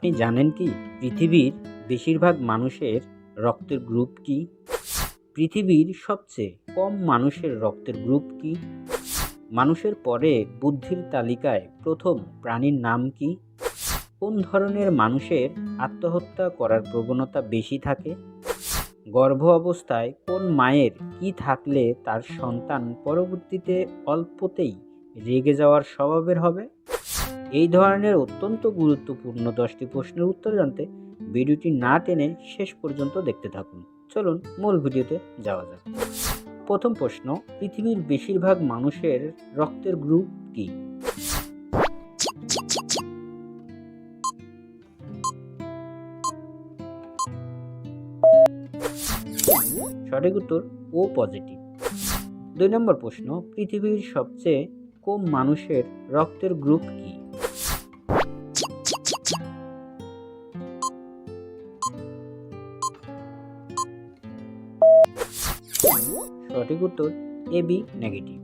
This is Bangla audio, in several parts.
আপনি জানেন কি? পৃথিবীর বেশিরভাগ মানুষের রক্তের গ্রুপ কি? পৃথিবীর সবচেয়ে কম মানুষের রক্তের গ্রুপ কি? মানুষের পরে বুদ্ধির তালিকায় প্রথম প্রাণীর নাম কি? কোন ধরনের মানুষের আত্মহত্যা করার প্রবণতা বেশি থাকে? গর্ভ অবস্থায় কোন মায়ের কি থাকলে তার সন্তান পরবর্তীতে অল্পতেই রেগে যাওয়ার স্বভাবের হবে? এই ধরনের অত্যন্ত গুরুত্বপূর্ণ দশটি প্রশ্নের উত্তর জানতে ভিডিওটি না টেনে শেষ পর্যন্ত দেখতে থাকুন। চলুন মূল ভিডিওতে যাওয়া যাক। প্রথম প্রশ্ন, পৃথিবীর বেশিরভাগ মানুষের রক্তের গ্রুপ কি? সঠিক উত্তর ও পজিটিভ দুই নম্বর প্রশ্ন, পৃথিবীর সবচেয়ে কম মানুষের রক্তের গ্রুপ কি? সঠিক উত্তর এ বি নেগেটিভ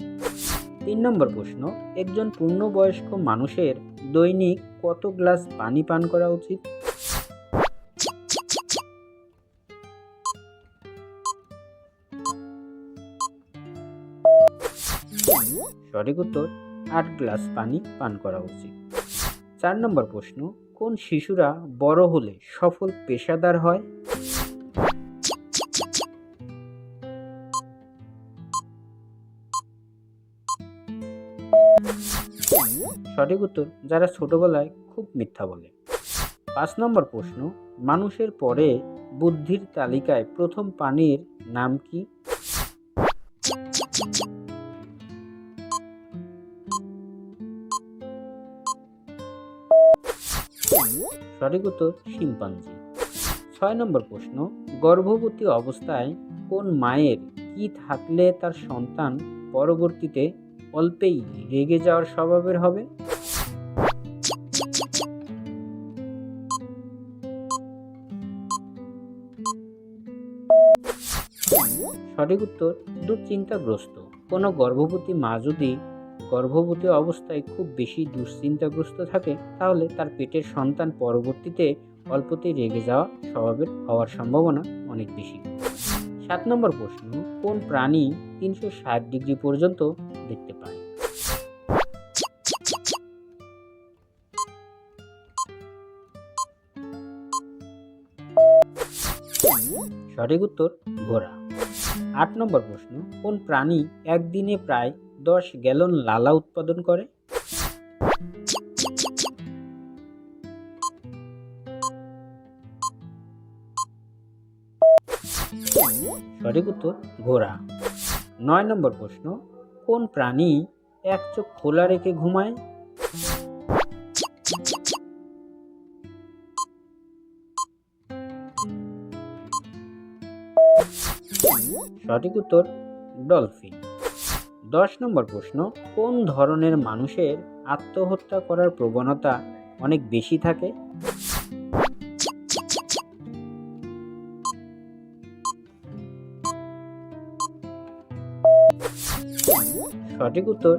তিন নম্বর প্রশ্ন, একজন পূর্ণবয়স্ক মানুষের দৈনিক কত গ্লাস পানি পান করা উচিত? সঠিক উত্তর, আট গ্লাস পানি পান করা উচিত। চার নম্বর প্রশ্ন, কোন শিশুরা বড় হলে সফল পেশাদার হয়? সঠিক উত্তর, যারা ছোটবেলায় খুব মিথ্যা বলে। পাঁচ নম্বর প্রশ্ন, মানুষের পরে বুদ্ধির তালিকায় প্রথম পানির নাম কি? সঠিক উত্তর, শিম্পাঞ্জি। ছয় নম্বর প্রশ্ন, গর্ভবতী অবস্থায় কোন মায়ের কি থাকলে তার সন্তান পরবর্তীতে অল্পেই রেগে যাওয়ার স্বভাবের হবে? সঠিক উত্তর, দুশ্চিন্তাগ্রস্ত। কোনো গর্ভবতী মা যদি গর্ভবতী অবস্থায় খুব বেশি দুশ্চিন্তাগ্রস্ত থাকে, তাহলে তার পেটের সন্তান পরবর্তীতে অল্পতেই রেগে যাওয়া স্বভাবের হওয়ার সম্ভাবনা অনেক বেশি। সাত নম্বর প্রশ্ন, কোন প্রাণী তিনশো ষাট ডিগ্রি পর্যন্ত দেখতে পায়? সঠিক উত্তর, ঘোড়া। আট নম্বর প্রশ্ন, কোন প্রাণী একদিনে প্রায় দশ গ্যালন লালা উৎপাদন করে। সঠিক উত্তর, ঘোড়া। নয় নম্বর প্রশ্ন, কোন প্রাণী এক চোখ খোলা রেখে ঘুমায়? সঠিক উত্তর, ডলফিন। দশ নম্বর প্রশ্ন, কোন ধরনের মানুষের আত্মহত্যা করার প্রবণতা অনেক বেশি থাকে? সঠিক উত্তর,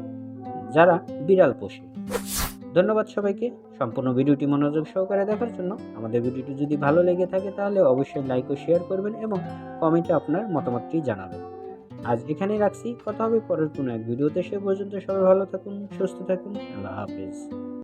যারা বিড়াল পোষে। ধন্যবাদ সবাইকে। সম্পূর্ণ ভিডিওটি মনোযোগ সহকারে দেখার জন্য আমাদের ভিডিওটি যদি ভালো লেগে থাকে তাহলে অবশ্যই লাইক ও শেয়ার করবেন এবং কমেন্টে আপনার মতামতটি জানাবেন। আজ এখানেই রাখছি। কথা হবে পরের কোনো এক ভিডিওতে। সে পর্যন্ত সবাই ভালো থাকুন, সুস্থ থাকুন। আল্লাহ হাফেজ।